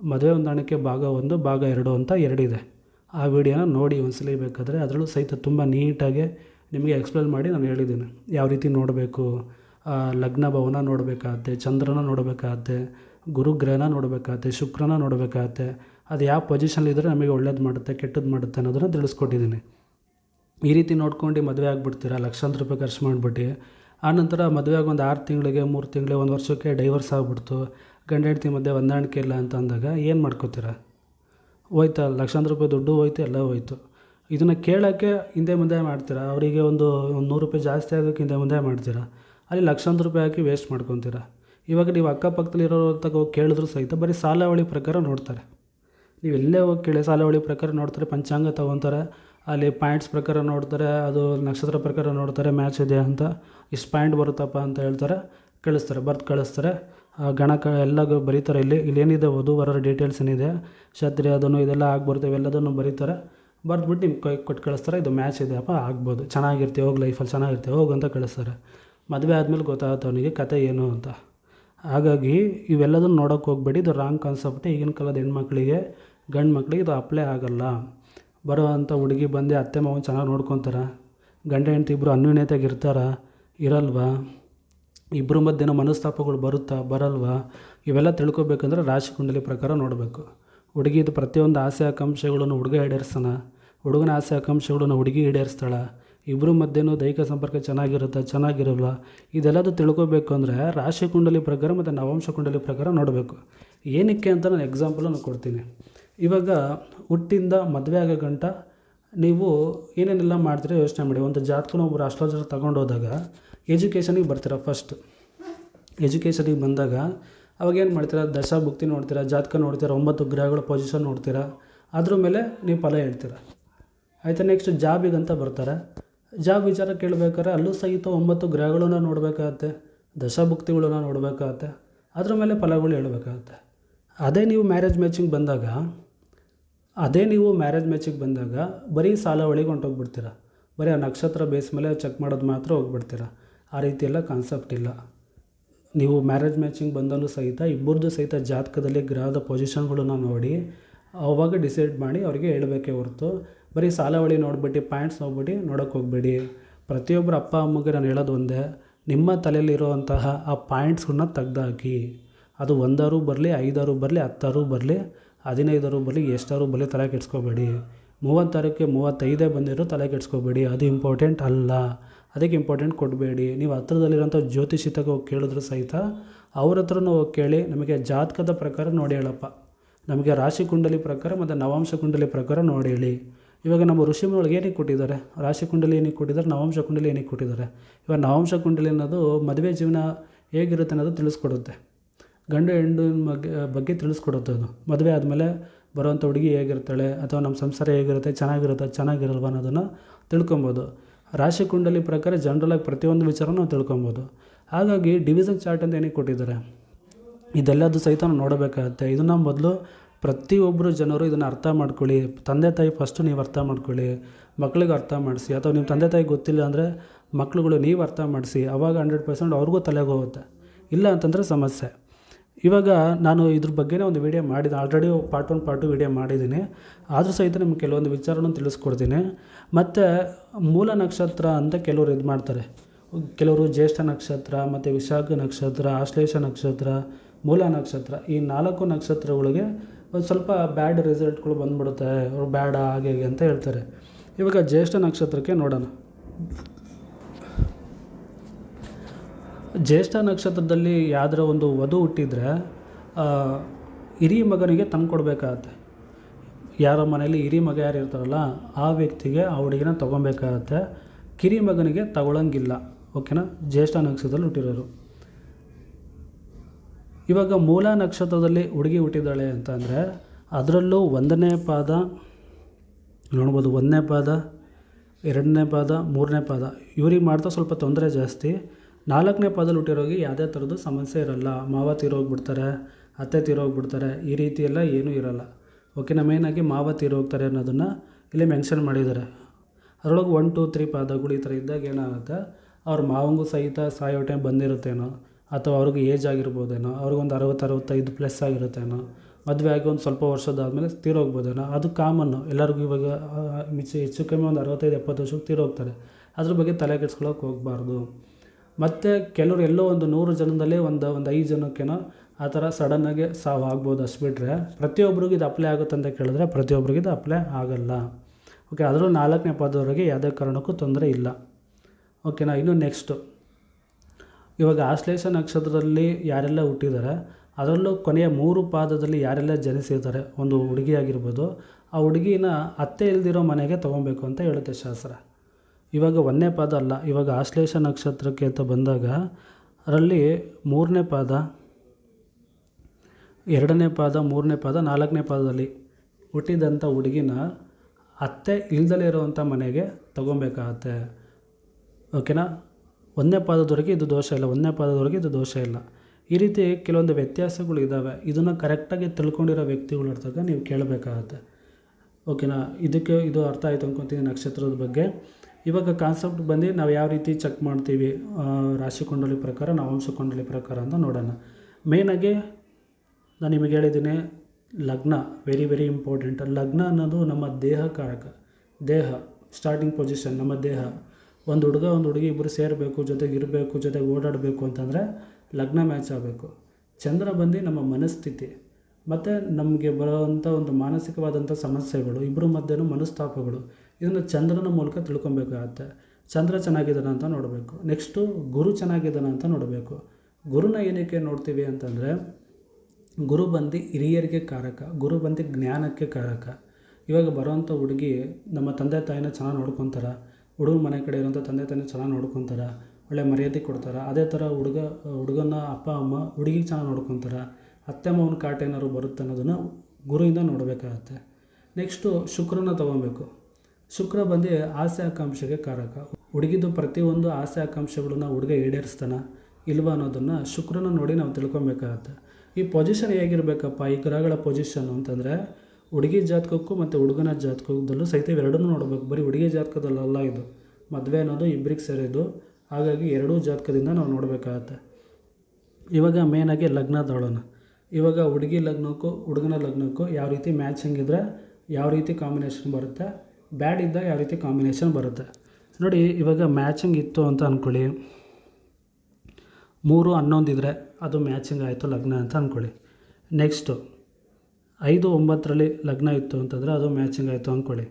ಮದುವೆ ಹೊಂದಾಣಿಕೆ ಭಾಗ ಒಂದು, ಭಾಗ ಎರಡು ಅಂತ ಎರಡಿದೆ. ಆ ವಿಡಿಯೋನ ನೋಡಿ ಒಂದ್ಸಲಿ ಬೇಕಾದರೆ ಅದರಲ್ಲೂ ಸಹಿತ ತುಂಬ ನೀಟಾಗಿ ನಿಮಗೆ ಎಕ್ಸ್ಪ್ಲೇನ್ ಮಾಡಿ ನಾನು ಹೇಳಿದ್ದೀನಿ. ಯಾವ ರೀತಿ ನೋಡಬೇಕು? ಲಗ್ನ ಭವನ ನೋಡಬೇಕಾಗತ್ತೆ, ಚಂದ್ರನ ನೋಡಬೇಕಾಗತ್ತೆ, ಗುರುಗ್ರಹನ ನೋಡಬೇಕಾಗತ್ತೆ, ಶುಕ್ರನ ನೋಡಬೇಕಾಗತ್ತೆ. ಅದು ಯಾವ ಪೊಸಿಷನ್ಲಿದ್ದರೆ ನಮಗೆ ಒಳ್ಳೇದು ಮಾಡುತ್ತೆ ಕೆಟ್ಟದ್ದು ಮಾಡುತ್ತೆ ಅನ್ನೋದನ್ನು ತಿಳಿಸ್ಕೊಟ್ಟಿದ್ದೀನಿ. ಈ ರೀತಿ ನೋಡ್ಕೊಂಡು ಮದುವೆ ಆಗ್ಬಿಡ್ತೀರಾ? ಲಕ್ಷಾಂತರ ರೂಪಾಯಿ ಖರ್ಚು ಮಾಡಿಬಿಟ್ಟು. ಆನಂತರ ಮದುವೆ ಆಗ ಒಂದು ಆರು ತಿಂಗಳಿಗೆ, ಮೂರು ತಿಂಗಳಿಗೆ, ಒಂದು ವರ್ಷಕ್ಕೆ ಡೈವರ್ಸ್ ಆಗಿಬಿಡ್ತು. ಗಂಡ ಹೆಂಡ್ತಿ ಮಧ್ಯೆ ಹೊಂದಾಣಿಕೆ ಇಲ್ಲ ಅಂತ ಅಂದಾಗ ಏನು ಮಾಡ್ಕೋತೀರಾ? ಹೋಯ್ತಾ? ಲಕ್ಷಾಂತರ ರೂಪಾಯಿ ದುಡ್ಡು ಹೋಯ್ತು, ಎಲ್ಲ ಹೋಯ್ತು. ಇದನ್ನು ಕೇಳೋಕ್ಕೆ ಹಿಂದೆ ಮುಂದೆ ಮಾಡ್ತೀರಾ? ಅವರಿಗೆ ಒಂದು ಒಂದು ನೂರು ರೂಪಾಯಿ ಜಾಸ್ತಿ ಆಗೋಕ್ಕೆ ಹಿಂದೆ ಮುಂದೆ ಮಾಡ್ತೀರಾ? ಅಲ್ಲಿ ಲಕ್ಷಾಂತರ ರೂಪಾಯಿ ಹಾಕಿ ವೇಸ್ಟ್ ಮಾಡ್ಕೊತೀರಾ? ಇವಾಗ ನೀವು ಅಕ್ಕಪಕ್ಕದಲ್ಲಿರೋ ಹೋಗಿ ಕೇಳಿದ್ರು ಸಹಿತ ಬರೀ ಸಾಲಾವಳಿ ಪ್ರಕಾರ ನೋಡ್ತಾರೆ. ನೀವು ಎಲ್ಲೇ ಹೋಗಿ ಕೇಳಿ, ಸಾಲಾವಳಿ ಪ್ರಕಾರ ನೋಡ್ತಾರೆ, ಪಂಚಾಂಗ ತೊಗೊತಾರೆ. ಅಲ್ಲಿ ಪಾಯಿಂಟ್ಸ್ ಪ್ರಕಾರ ನೋಡ್ತಾರೆ, ಅದು ನಕ್ಷತ್ರ ಪ್ರಕಾರ ನೋಡ್ತಾರೆ ಮ್ಯಾಚ್ ಇದೆ ಅಂತ. ಇಷ್ಟು ಪಾಯಿಂಟ್ ಬರುತ್ತಪ್ಪ ಅಂತ ಹೇಳ್ತಾರೆ, ಕಳಿಸ್ತಾರೆ, ಬರ್ದು ಕಳಿಸ್ತಾರೆ. ಗಣಕ ಎಲ್ಲ ಬರೀತಾರೆ ಇಲ್ಲಿ. ಇಲ್ಲೇನಿದೆ ವಧು ವರರ ಡೀಟೇಲ್ಸ್ ಏನಿದೆ ಛತ್ರಿ ಅದನ್ನು ಇದೆಲ್ಲ ಆಗ್ಬರುತ್ತೆ ಇವೆಲ್ಲದನ್ನು ಬರೀತಾರೆ. ಬರೆದ್ಬಿಟ್ಟು ನಿಮ್ಮ ಕೈ ಕೊಟ್ಟು ಕಳಿಸ್ತಾರೆ, ಇದು ಮ್ಯಾಚ್ ಇದೆಯಪ್ಪ ಆಗ್ಬೋದು. ಚೆನ್ನಾಗಿರ್ತೀವಿ ಹೋಗಿ ಲೈಫಲ್ಲಿ ಚೆನ್ನಾಗಿರ್ತೀವಿ ಹೋಗು ಅಂತ ಕಳಿಸ್ತಾರೆ. ಮದುವೆ ಆದಮೇಲೆ ಗೊತ್ತಾಗುತ್ತೆ ಅವನಿಗೆ ಕತೆ ಏನು ಅಂತ. ಹಾಗಾಗಿ ಇವೆಲ್ಲದನ್ನು ನೋಡೋಕೆ ಹೋಗ್ಬೇಡಿ, ಇದು ರಾಂಗ್ ಕಾನ್ಸೆಪ್ಟ್ ಈಗಿನ ಕಾಲದ ಹೆಣ್ಮಕ್ಳಿಗೆ ಗಂಡು ಮಕ್ಕಳಿಗೆ ಇದು ಅಪ್ಲೈ ಆಗಲ್ಲ. ಬರೋ ಅಂಥ ಹುಡುಗಿ ಬಂದು ಅತ್ತೆ ಮಾವನ ಚೆನ್ನಾಗಿ ನೋಡ್ಕೊತಾರೆ. ಗಂಡ ಹೆಂಡ್ತಿ ಇಬ್ಬರು ಅನ್ಯೂನ್ಯತೆಗೆ ಇರ್ತಾರ. ಇರಲ್ವಾ? ಇಬ್ಬರ ಮಧ್ಯೆನೋ ಮನಸ್ತಾಪಗಳು ಬರುತ್ತಾ? ಬರಲ್ವಾ? ಇವೆಲ್ಲ ತಿಳ್ಕೊಬೇಕಂದ್ರೆ ರಾಶಿ ಕುಂಡಲಿ ಪ್ರಕಾರ ನೋಡಬೇಕು. ಹುಡುಗಿದು ಪ್ರತಿಯೊಂದು ಆಸೆ ಆಕಾಂಕ್ಷೆಗಳನ್ನು ಹುಡುಗ ಈಡೇರಿಸ್ತಾನ ಹುಡುಗನ ಆಸೆ ಆಕಾಂಕ್ಷೆಗಳನ್ನು ಹುಡುಗಿ ಈಡೇರಿಸ್ತಾಳ. ಇಬ್ಬರ ಮಧ್ಯೆನೂ ದೈಹಿಕ ಸಂಪರ್ಕ ಚೆನ್ನಾಗಿರುತ್ತಾ? ಚೆನ್ನಾಗಿರಲ್ಲ. ಇದೆಲ್ಲದೂ ತಿಳ್ಕೊಬೇಕು ಅಂದರೆ ರಾಶಿ ಕುಂಡಲಿ ಪ್ರಕಾರ ಮತ್ತು ನವಾಂಶ ಕುಂಡಲಿ ಪ್ರಕಾರ ನೋಡಬೇಕು. ಏನಕ್ಕೆ ಅಂತ ನಾನು ಎಕ್ಸಾಂಪಲನ್ನು ಕೊಡ್ತೀನಿ. ಇವಾಗ ಹುಟ್ಟಿಂದ ಮದುವೆ ಆಗೋ ಗಂಟ ನೀವು ಏನೇನೆಲ್ಲ ಮಾಡ್ತೀರ ಯೋಚನೆ ಮಾಡಿ. ಒಂದು ಜಾತಕನ ಒಬ್ಬರು ಅಸ್ಟ್ರಾಲಜರ್ ತಗೊಂಡೋದಾಗ ಎಜುಕೇಷನಿಗೆ ಬರ್ತೀರ ಫಸ್ಟ್ ಎಜುಕೇಷನಿಗೆ ಬಂದಾಗ ಅವಾಗ ಏನು ಮಾಡ್ತೀರಾ? ದಶಾ ಭುಕ್ತಿ ನೋಡ್ತೀರಾ, ಜಾತಕ ನೋಡ್ತೀರಾ, ಒಂಬತ್ತು ಗ್ರಹಗಳ ಪೊಸಿಷನ್ ನೋಡ್ತೀರಾ. ಅದ್ರ ಮೇಲೆ ನೀವು ಫಲ ಹೇಳ್ತೀರ. ಆಯಿತಾ ನೆಕ್ಸ್ಟ್ ಜಾಬಿಗಂತ ಬರ್ತಾರೆ. ಜಾಬ್ ವಿಚಾರ ಕೇಳಬೇಕಾದ್ರೆ ಅಲ್ಲೂ ಸಹಿತ ಒಂಬತ್ತು ಗ್ರಹಗಳನ್ನ ನೋಡಬೇಕಾಗತ್ತೆ, ದಶಾಭುಕ್ತಿಗಳನ್ನ ನೋಡಬೇಕಾಗತ್ತೆ. ಅದ್ರ ಮೇಲೆ ಫಲಗಳು ಹೇಳಬೇಕಾಗತ್ತೆ. ಅದೇ ನೀವು ಮ್ಯಾರೇಜ್ ಮ್ಯಾಚಿಂಗ್ ಬಂದಾಗ ಅದೇ ನೀವು ಮ್ಯಾರೇಜ್ ಮ್ಯಾಚಿಗೆ ಬಂದಾಗ ಬರೀ ಸಾಲ ಒಳಗೆ ಹೊಂಟೋಗ್ಬಿಡ್ತೀರ? ಬರೀ ಆ ನಕ್ಷತ್ರ ಬೇಸ್ ಮೇಲೆ ಚೆಕ್ ಮಾಡೋದು ಮಾತ್ರ ಹೋಗ್ಬಿಡ್ತೀರ? ಆ ರೀತಿ ಎಲ್ಲ ಕಾನ್ಸೆಪ್ಟ್ ಇಲ್ಲ. ನೀವು ಮ್ಯಾರೇಜ್ ಮ್ಯಾಚಿಂಗ್ ಬಂದಲ್ಲೂ ಸಹಿತ ಇಬ್ಬರದ್ದು ಸಹಿತ ಜಾತಕದಲ್ಲಿ ಗ್ರಹದ ಪೊಸಿಷನ್ಗಳನ್ನ ನೋಡಿ, ಅವಾಗ ಡಿಸೈಡ್ ಮಾಡಿ ಅವರಿಗೆ ಹೇಳಬೇಕೇ ಹೊರತು, ಬರೀ ಸಾಲವಳಿ ನೋಡ್ಬಿಟ್ಟು ಪಾಯಿಂಟ್ಸ್ ನೋಡ್ಬಿಟ್ಟು ನೋಡೋಕೆ ಹೋಗ್ಬೇಡಿ. ಪ್ರತಿಯೊಬ್ಬರ ಅಪ್ಪ, ಅಮ್ಮಗೆ ನಾನು ಹೇಳೋದು ಒಂದೇ, ನಿಮ್ಮ ತಲೆಯಲ್ಲಿರುವಂತಹ ಆ ಪಾಯಿಂಟ್ಸ್ಗಳನ್ನ ತೆಗ್ದಾಕಿ, ಅದು ಒಂದಾರು ಬರಲಿ, ಐದಾರು ಬರಲಿ, ಹತ್ತಾರು ಬರಲಿ ಹದಿನೈದಾರು ಬರಲಿ ಎಷ್ಟಾರು ಬರಲಿ ತಲೆ ಕೆಡಿಸ್ಕೋಬೇಡಿ. ಮೂವತ್ತಾರಕ್ಕೆ ಮೂವತ್ತೈದೇ ಬಂದಿರೋ ತಲೆ ಕೆಡಿಸ್ಕೋಬೇಡಿ. ಅದು ಇಂಪಾರ್ಟೆಂಟ್ ಅಲ್ಲ. ಅದಕ್ಕೆ ಇಂಪಾರ್ಟೆಂಟ್ ಕೊಡಬೇಡಿ. ನೀವು ಹತ್ರದಲ್ಲಿರೋಂಥ ಜ್ಯೋತಿಷಿತಕ್ಕೆ ಹೋಗಿ ಕೇಳಿದ್ರು ಸಹಿತ ಅವ್ರ ಹತ್ರನೂ ಹೋಗಿ ಕೇಳಿ, ನಮಗೆ ಜಾತಕದ ಪ್ರಕಾರ ನೋಡಿ ಹೇಳಪ್ಪ. ನಮಗೆ ರಾಶಿ ಕುಂಡಲಿ ಪ್ರಕಾರ ಮತ್ತು ನವಾಂಶ ಕುಂಡಲಿ ಪ್ರಕಾರ ನೋಡಿ ಹೇಳಿ. ಇವಾಗ ನಮ್ಮ ಋಷಿಮುನಿಗಳಿಗೆ ಏನಕ್ಕೆ ಕೊಟ್ಟಿದ್ದಾರೆ? ರಾಶಿ ಕುಂಡಲಿ ಏನಕ್ಕೆ ಕೊಟ್ಟಿದ್ದಾರೆ? ನವಾಂಶ ಕುಂಡಲಿ ಏನಕ್ಕೆ ಕೊಟ್ಟಿದ್ದಾರೆ? ಇವಾಗ ನವಾಂಶ ಕುಂಡಲಿ ಅನ್ನೋದು ಮದುವೆ ಜೀವನ ಹೇಗಿರುತ್ತೆ ಅನ್ನೋದು ತಿಳಿಸ್ಕೊಡುತ್ತೆ. ಗಂಡು ಹೆಣ್ಣು ಬಗ್ಗೆ ಬಗ್ಗೆ ತಿಳಿಸ್ಕೊಡುತ್ತೆ ಅದು. ಮದುವೆ ಆದಮೇಲೆ ಬರುವಂಥ ಹುಡುಗಿ ಹೇಗಿರ್ತಾಳೆ ಅಥವಾ ನಮ್ಮ ಸಂಸಾರ ಹೇಗಿರುತ್ತೆ, ಚೆನ್ನಾಗಿರುತ್ತೆ, ಚೆನ್ನಾಗಿರಲ್ವ ಅನ್ನೋದನ್ನು ತಿಳ್ಕೊಬೋದು. ರಾಶಿ ಕುಂಡಲಿ ಪ್ರಕಾರ ಜನ್ರಲಾಗಿ ಪ್ರತಿಯೊಂದು ವಿಚಾರನೂ ನಾವು ತಿಳ್ಕೊಬೋದು. ಹಾಗಾಗಿ ಡಿವಿಷನ್ ಚಾರ್ಟ್ ಅಂತ ಏನಕ್ಕೆ ಕೊಟ್ಟಿದ್ದಾರೆ? ಇದೆಲ್ಲದು ಸಹಿತ ನಾವು ನೋಡಬೇಕಾಗತ್ತೆ. ಇದನ್ನು ಮೊದಲು ಪ್ರತಿಯೊಬ್ಬರು ಜನರು ಇದನ್ನು ಅರ್ಥ ಮಾಡ್ಕೊಳ್ಳಿ. ತಂದೆ ತಾಯಿ ಫಸ್ಟು ನೀವು ಅರ್ಥ ಮಾಡ್ಕೊಳ್ಳಿ. ಮಕ್ಳಿಗೆ ಅರ್ಥ ಮಾಡಿಸಿ. ಅಥವಾ ನಿಮ್ಮ ತಂದೆ ತಾಯಿ ಗೊತ್ತಿಲ್ಲ ಅಂದರೆ ಮಕ್ಳುಗಳು ನೀವು ಅರ್ಥ ಮಾಡಿಸಿ. ಅವಾಗ ಹಂಡ್ರೆಡ್ ಪರ್ಸೆಂಟ್ ಅವ್ರಿಗೂ ತಲೆಗೆ ಹೋಗುತ್ತೆ. ಇಲ್ಲ ಅಂತಂದರೆ ಸಮಸ್ಯೆ. ಇವಾಗ ನಾನು ಇದ್ರ ಬಗ್ಗೆನೇ ಒಂದು ವೀಡಿಯೋ ಮಾಡಿದ. Already part one part two video ಮಾಡಿದ್ದೀನಿ. ಆದರೂ ಸಹಿತ ನಿಮ್ಗೆ ಕೆಲವೊಂದು ವಿಚಾರವನ್ನು ತಿಳಿಸ್ಕೊಡ್ತೀನಿ. ಮತ್ತು ಮೂಲ ನಕ್ಷತ್ರ ಅಂತ ಕೆಲವರು ಇದು ಮಾಡ್ತಾರೆ. ಕೆಲವರು ಜ್ಯೇಷ್ಠ ನಕ್ಷತ್ರ, ಮತ್ತು ವಿಶಾಖ ನಕ್ಷತ್ರ, ಆಶ್ಲೇಷ ನಕ್ಷತ್ರ, ಮೂಲ ನಕ್ಷತ್ರ. ಈ ನಾಲ್ಕು ನಕ್ಷತ್ರಗಳಿಗೆ ಒಂದು ಸ್ವಲ್ಪ ಬ್ಯಾಡ್ ರಿಸಲ್ಟ್ಗಳು ಬಂದ್ಬಿಡುತ್ತೆ. ಅವ್ರು ಬ್ಯಾಡ ಹಾಗೆ, ಹೀಗೆ ಅಂತ ಹೇಳ್ತಾರೆ. ಇವಾಗ ಜ್ಯೇಷ್ಠ ನಕ್ಷತ್ರಕ್ಕೆ ನೋಡೋಣ. ಜ್ಯೇಷ್ಠ ನಕ್ಷತ್ರದಲ್ಲಿ ಯಾವ್ದಾರ ಒಂದು ವಧು ಹುಟ್ಟಿದರೆ ಹಿರಿಯ ಮಗನಿಗೆ ತಂದು ಕೊಡಬೇಕಾಗತ್ತೆ. ಯಾರ ಮನೆಯಲ್ಲಿ ಹಿರಿಯ ಮಗ ಯಾರು ಇರ್ತಾರಲ್ಲ, ಆ ವ್ಯಕ್ತಿಗೆ ಆ ಹುಡುಗಿನ ತೊಗೊಬೇಕಾಗತ್ತೆ ಕಿರಿ ಮಗನಿಗೆ ತಗೊಳ್ಳಂಗಿಲ್ಲ ಓಕೆನಾ? ಜ್ಯೇಷ್ಠ ನಕ್ಷತ್ರದಲ್ಲಿ ಹುಟ್ಟಿರೋರು. ಇವಾಗ ಮೂಲ ನಕ್ಷತ್ರದಲ್ಲಿ ಹುಡುಗಿ ಹುಟ್ಟಿದ್ದಾಳೆ ಅಂತಂದರೆ, ಅದರಲ್ಲೂ ಒಂದನೇ ಪಾದ, ನೋಡ್ಬೋದು ಒಂದನೇ ಪಾದ, ಎರಡನೇ ಪಾದ, ಮೂರನೇ ಪಾದ, ಇವ್ರಿಗೆ ಮಾಡ್ತಾ ಸ್ವಲ್ಪ ತೊಂದರೆ ಜಾಸ್ತಿ. ನಾಲ್ಕನೇ ಪಾದಲ್ಲಿ ಹುಟ್ಟಿರೋಗಿ ಯಾವುದೇ ಥರದ್ದು ಸಮಸ್ಯೆ ಇರಲ್ಲ. ಮಾವ ತೀರೋಗ್ಬಿಡ್ತಾರೆ, ಅತ್ತೆ ತೀರೋಗ್ಬಿಡ್ತಾರೆ, ಈ ರೀತಿ ಎಲ್ಲ ಏನೂ ಇರಲ್ಲ. ಓಕೆನಾ ಮೇನಾಗಿ ಮಾವ ತೀರೋಗ್ತಾರೆ ಅನ್ನೋದನ್ನು ಇಲ್ಲಿ ಮೆನ್ಷನ್ ಮಾಡಿದ್ದಾರೆ. ಅದರೊಳಗೆ ಒನ್ ಟು ತ್ರೀ ಪಾದಗಳು ಈ ಥರ ಇದ್ದಾಗ ಏನಾಗುತ್ತೆ? ಅವ್ರ ಮಾವಂಗೂ ಸಹಿತ ಸಾಯೋ ಟೈಮ್ ಬಂದಿರುತ್ತೇನೋ, ಅಥವಾ ಅವ್ರಿಗೆ ಏಜ್ ಆಗಿರ್ಬೋದೇನೋ, ಅವ್ರಿಗೊಂದು ಅರವತ್ತು, ಅರವತ್ತೈದು ಪ್ಲಸ್ ಆಗಿರುತ್ತೇನೋ, ಮದುವೆ ಆಗಿ ಒಂದು ಸ್ವಲ್ಪ ವರ್ಷದಾದಮೇಲೆ ತೀರೋಗ್ಬೋದೇನೋ, ಅದು ಕಾಮನ್ನು ಎಲ್ಲರಿಗೂ ಇವಾಗ ಮಿಚ್ಚು ಹೆಚ್ಚು ಕಮ್ಮಿ ಒಂದು ಅರವತ್ತೈದು, ಎಪ್ಪತ್ತು ವರ್ಷಕ್ಕೆ ತೀರೋಗ್ತಾರೆ. ಅದ್ರ ಬಗ್ಗೆ ತಲೆ ಕೆಡ್ಸ್ಕೊಳಕ್ಕೆ ಹೋಗಬಾರ್ದು. ಮತ್ತು ಕೆಲವರು ಎಲ್ಲೋ ಒಂದು ನೂರು ಜನದಲ್ಲೇ ಒಂದು ಒಂದು ಐದು ಜನಕ್ಕೇನೋ ಆ ಥರ ಸಡನ್ನಾಗಿ ಸಾವು ಆಗ್ಬೋದು ಅಷ್ಟು ಬಿಟ್ಟರೆ ಪ್ರತಿಯೊಬ್ಬರಿಗೂ ಇದು ಅಪ್ಲೈ ಆಗುತ್ತೆ ಅಂತ ಕೇಳಿದ್ರೆ ಪ್ರತಿಯೊಬ್ಬರಿಗೂ ಇದು ಅಪ್ಲೈ ಆಗಲ್ಲ. ಓಕೆ ಅದರಲ್ಲೂ ನಾಲ್ಕನೇ ಪದವರೆಗೆ ಯಾವುದೇ ಕಾರಣಕ್ಕೂ ತೊಂದರೆ ಇಲ್ಲ. ಓಕೆನಾ ಇನ್ನು ನೆಕ್ಸ್ಟು ಇವಾಗ ಆಶ್ಲೇಷ ನಕ್ಷತ್ರದಲ್ಲಿ ಯಾರೆಲ್ಲ ಹುಟ್ಟಿದ್ದಾರೆ ಅದರಲ್ಲೂ ಕೊನೆಯ ಮೂರು ಪಾದದಲ್ಲಿ ಯಾರೆಲ್ಲ ಜನಿಸಿರ್ತಾರೆ, ಒಂದು ಹುಡುಗಿ ಆಗಿರ್ಬೋದು ಆ ಹುಡುಗಿನ ಅತ್ತೆ ಇಲ್ದಿರೋ ಮನೆಗೆ ತೊಗೊಬೇಕು ಅಂತ ಹೇಳುತ್ತೆ ಶಾಸ್ತ್ರ. ಇವಾಗ ಒಂದನೇ ಪಾದ ಅಲ್ಲ, ಇವಾಗ ಆಶ್ಲೇಷ ನಕ್ಷತ್ರಕ್ಕೆ ಅಂತ ಬಂದಾಗ ಅದರಲ್ಲಿ ಮೂರನೇ ಪಾದ, ಎರಡನೇ ಪಾದ, ಮೂರನೇ ಪಾದ, ನಾಲ್ಕನೇ ಪಾದದಲ್ಲಿ ಹುಟ್ಟಿದಂಥ ಹುಡುಗಿನ ಅತ್ತೆ ಇಲ್ದಲೇ ಇರೋವಂಥ ಮನೆಗೆ ತೊಗೊಬೇಕಾಗತ್ತೆ. ಓಕೆನಾ? ಒಂದನೇ ಪಾದದವರೆಗೆ ಇದು ದೋಷ ಇಲ್ಲ, ಒಂದನೇ ಪಾದದವರೆಗೆ ಇದು ದೋಷ ಇಲ್ಲ. ಈ ರೀತಿ ಕೆಲವೊಂದು ವ್ಯತ್ಯಾಸಗಳು ಇದ್ದಾವೆ ಇದನ್ನು ಕರೆಕ್ಟಾಗಿ ತಿಳ್ಕೊಂಡಿರೋ ವ್ಯಕ್ತಿಗಳು ಇರ್ತಕ್ಕ ನೀವು ಕೇಳಬೇಕಾಗತ್ತೆ. ಓಕೆನಾ? ಇದಕ್ಕೆ ಇದು ಅರ್ಥ ಆಯಿತು ಅನ್ಕೊತೀನಿ ನಕ್ಷತ್ರದ ಬಗ್ಗೆ. ಇವಾಗ ಕಾನ್ಸೆಪ್ಟ್ ಬಂದು ನಾವು ಯಾವ ರೀತಿ ಚೆಕ್ ಮಾಡ್ತೀವಿ? ರಾಶಿ ಕುಂಡಲಿ ಪ್ರಕಾರ, ನವಾಂಶ ಕುಂಡಲಿ ಪ್ರಕಾರ ಅಂತ ನೋಡೋಣ. ಮೇನಾಗಿ ನಾನು ನಿಮಗೆ ಹೇಳಿದ್ದೀನಿ, ಲಗ್ನ ವೆರಿ ವೆರಿ ಇಂಪಾರ್ಟೆಂಟ್ ಲಗ್ನ ಅನ್ನೋದು ನಮ್ಮ ದೇಹ ಕಾರಕ. ದೇಹ ಸ್ಟಾರ್ಟಿಂಗ್ ಪೊಸಿಷನ್ ನಮ್ಮ ದೇಹ. ಒಂದು ಹುಡುಗ, ಒಂದು ಹುಡುಗಿ ಇಬ್ಬರು ಸೇರಬೇಕು, ಜೊತೆಗೆ ಇರಬೇಕು, ಜೊತೆಗೆ ಓಡಾಡಬೇಕು ಅಂತಂದರೆ ಲಗ್ನ ಮ್ಯಾಚ್ ಆಗಬೇಕು. ಚಂದ್ರ ಬಂದು ನಮ್ಮ ಮನಸ್ಥಿತಿ. ಮತ್ತು ನಮಗೆ ಬರೋವಂಥ ಒಂದು ಮಾನಸಿಕವಾದಂಥ ಸಮಸ್ಯೆಗಳು ಇಬ್ಬರ ಮಧ್ಯೆಯೂ ಮನಸ್ತಾಪಗಳು. ಇದನ್ನು ಚಂದ್ರನ ಮೂಲಕ ತಿಳ್ಕೊಬೇಕಾಗತ್ತೆ. ಚಂದ್ರ ಚೆನ್ನಾಗಿದ್ದಾನೆ ಅಂತ ನೋಡಬೇಕು. ನೆಕ್ಸ್ಟು ಗುರು ಚೆನ್ನಾಗಿದ್ದಾನೆ ಅಂತ ನೋಡಬೇಕು. ಗುರುನ ಏನಕ್ಕೆ ನೋಡ್ತೀವಿ ಅಂತಂದರೆ, ಗುರು ಬಂದು ಹಿರಿಯರಿಗೆ ಕಾರಕ, ಗುರು ಬಂದು ಜ್ಞಾನಕ್ಕೆ ಕಾರಕ. ಇವಾಗ ಬರೋವಂಥ ಹುಡುಗಿ ನಮ್ಮ ತಂದೆ ತಾಯಿನ ಚೆನ್ನಾಗಿ ನೋಡ್ಕೊತಾರ. ಹುಡುಗನ ಮನೆ ಕಡೆ ಇರೋಂಥ ತಂದೆ ತಾಯಿನ ಚೆನ್ನಾಗಿ ನೋಡ್ಕೊತಾರ. ಒಳ್ಳೆ ಮರ್ಯಾದೆ ಕೊಡ್ತಾರೆ. ಅದೇ ಥರ ಹುಡುಗ, ಹುಡುಗನ ಅಪ್ಪ, ಅಮ್ಮ ಹುಡುಗಿಗೆ ಚೆನ್ನಾಗಿ ನೋಡ್ಕೊತಾರ. ಅತ್ತೆ ಮಾವನ ಕಾಟ ಏನಾದ್ರು ಬರುತ್ತೆ ಅನ್ನೋದನ್ನು ಗುರುವಿಂದ ನೋಡಬೇಕಾಗತ್ತೆ. ನೆಕ್ಸ್ಟು ಶುಕ್ರನ ತೊಗೊಬೇಕು. ಶುಕ್ರ ಬಂದು ಆಸೆ ಆಕಾಂಕ್ಷೆಗೆ ಕಾರಕ. ಹುಡುಗಿದು ಪ್ರತಿಯೊಂದು ಆಸೆ ಆಕಾಂಕ್ಷೆಗಳನ್ನ ಹುಡುಗ ಈಡೇರಿಸ್ತಾನ ಇಲ್ವಾ ಅನ್ನೋದನ್ನು ಶುಕ್ರನ ನೋಡಿ ನಾವು ತಿಳ್ಕೊಬೇಕಾಗತ್ತೆ. ಈ ಪೊಸಿಷನ್ ಹೇಗಿರಬೇಕಪ್ಪ, ಈ ಗ್ರಹಗಳ ಪೊಸಿಷನ್ ಅಂತಂದರೆ ಹುಡುಗಿ ಜಾತಕಕ್ಕೂ ಮತ್ತು ಹುಡುಗನ ಜಾತಕದಲ್ಲೂ ಸಹಿತ ಎರಡನ್ನೂ ನೋಡಬೇಕು. ಬರೀ ಹುಡುಗಿ ಜಾತಕದಲ್ಲಲ್ಲ ಇದು. ಮದುವೆ ಅನ್ನೋದು ಇಬ್ಬರಿಗೆ ಸೇರಿದ್ದು. ಹಾಗಾಗಿ ಎರಡೂ ಜಾತಕದಿಂದ ನಾವು ನೋಡಬೇಕಾಗತ್ತೆ. ಇವಾಗ ಮೇನಾಗಿ ಲಗ್ನ ತಗೊಳ್ಳೋಣ ಇವಾಗ ಹುಡುಗಿ ಲಗ್ನಕ್ಕೂ, ಹುಡುಗನ ಲಗ್ನಕ್ಕೂ ಯಾವ ರೀತಿ ಮ್ಯಾಚಿಂಗ್ ಇದ್ದರೆ ಯಾವ ರೀತಿ ಕಾಂಬಿನೇಷನ್ ಬರುತ್ತೆ ಬ್ಯಾಡ್ ಇದ್ದಾಗ ಯಾವ ರೀತಿ ಕಾಂಬಿನೇಷನ್ ಬರುತ್ತೆ? ನೋಡಿ, ಇವಾಗ ಮ್ಯಾಚಿಂಗ್ ಇತ್ತು ಅಂತ ಅಂದ್ಕೊಳ್ಳಿ ಮೂರು ಹನ್ನೊಂದು ಇದ್ದರೆ ಅದು ಮ್ಯಾಚಿಂಗ್ ಆಯಿತು, ಲಗ್ನ ಅಂತ ಅಂದ್ಕೊಳ್ಳಿ ನೆಕ್ಸ್ಟು ಐದು ಒಂಬತ್ತರಲ್ಲಿ ಲಗ್ನ ಇತ್ತು ಅಂತಂದರೆ ಅದು ಮ್ಯಾಚಿಂಗ್ ಆಯಿತು ಅಂದ್ಕೊಳ್ಳಿ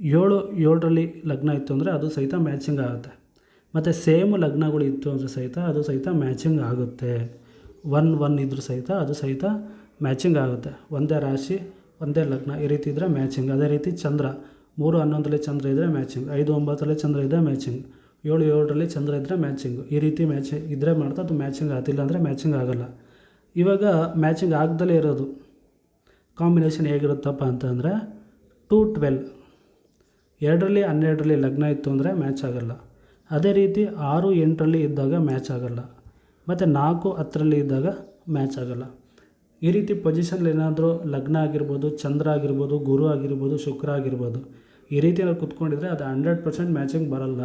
ಏಳು, ಏಳರಲ್ಲಿ ಲಗ್ನ ಇತ್ತು ಅಂದರೆ ಅದು ಸಹಿತ ಮ್ಯಾಚಿಂಗ್ ಆಗುತ್ತೆ. ಮತ್ತು ಸೇಮ್ ಲಗ್ನಗಳು ಇತ್ತು ಅಂದರೆ ಸಹಿತ ಅದು ಸಹಿತ ಮ್ಯಾಚಿಂಗ್ ಆಗುತ್ತೆ. ಒನ್ ಒನ್ ಇದ್ರೂ ಸಹಿತ ಅದು ಸಹಿತ ಮ್ಯಾಚಿಂಗ್ ಆಗುತ್ತೆ. ಒಂದೇ ರಾಶಿ, ಒಂದೇ ಲಗ್ನ ಈ ರೀತಿ ಇದ್ದರೆ ಮ್ಯಾಚಿಂಗ್ ಅದೇ ರೀತಿ ಚಂದ್ರ. ಮೂರು ಹನ್ನೊಂದರಲ್ಲಿ ಚಂದ್ರ ಇದ್ದರೆ ಮ್ಯಾಚಿಂಗ್ ಐದು ಒಂಬತ್ತರಲ್ಲಿ ಚಂದ್ರ ಇದ್ದರೆ ಮ್ಯಾಚಿಂಗ್ ಏಳು ಏಳರಲ್ಲಿ ಚಂದ್ರ ಇದ್ದರೆ ಮ್ಯಾಚಿಂಗ್ ಈ ರೀತಿ ಮ್ಯಾಚ್ ಇದ್ದರೆ ಮಾಡ್ತಾ ಅದು ಮ್ಯಾಚಿಂಗ್ ಆಗ್ತಿಲ್ಲ ಅಂದರೆ ಮ್ಯಾಚಿಂಗ್ ಆಗೋಲ್ಲ. ಇವಾಗ ಮ್ಯಾಚಿಂಗ್ ಆಗ್ದಲೇ ಇರೋದು. ಕಾಂಬಿನೇಷನ್ ಹೇಗಿರುತ್ತಪ್ಪ ಅಂತಂದರೆ ಟು ಟ್ವೆಲ್ ಎರಡರಲ್ಲಿ ಹನ್ನೆರಡರಲ್ಲಿ ಲಗ್ನ ಇತ್ತು ಅಂದರೆ ಮ್ಯಾಚ್ ಆಗಲ್ಲ. ಅದೇ ರೀತಿ ಆರು, ಎಂಟರಲ್ಲಿ ಇದ್ದಾಗ ಮ್ಯಾಚ್ ಆಗೋಲ್ಲ. ಮತ್ತು ನಾಲ್ಕು, ಹತ್ತರಲ್ಲಿ ಇದ್ದಾಗ ಮ್ಯಾಚ್ ಆಗೋಲ್ಲ. ಈ ರೀತಿ ಪೊಸಿಷನ್ಲಿ ಏನಾದರೂ ಲಗ್ನ ಆಗಿರ್ಬೋದು, ಚಂದ್ರ ಆಗಿರ್ಬೋದು, ಗುರು ಆಗಿರ್ಬೋದು, ಶುಕ್ರ ಆಗಿರ್ಬೋದು ಈ ರೀತಿ ನಾವು ಕುತ್ಕೊಂಡಿದ್ರೆ ಅದು ಹಂಡ್ರೆಡ್ ಪರ್ಸೆಂಟ್ ಮ್ಯಾಚಿಂಗ್ ಬರಲ್ಲ.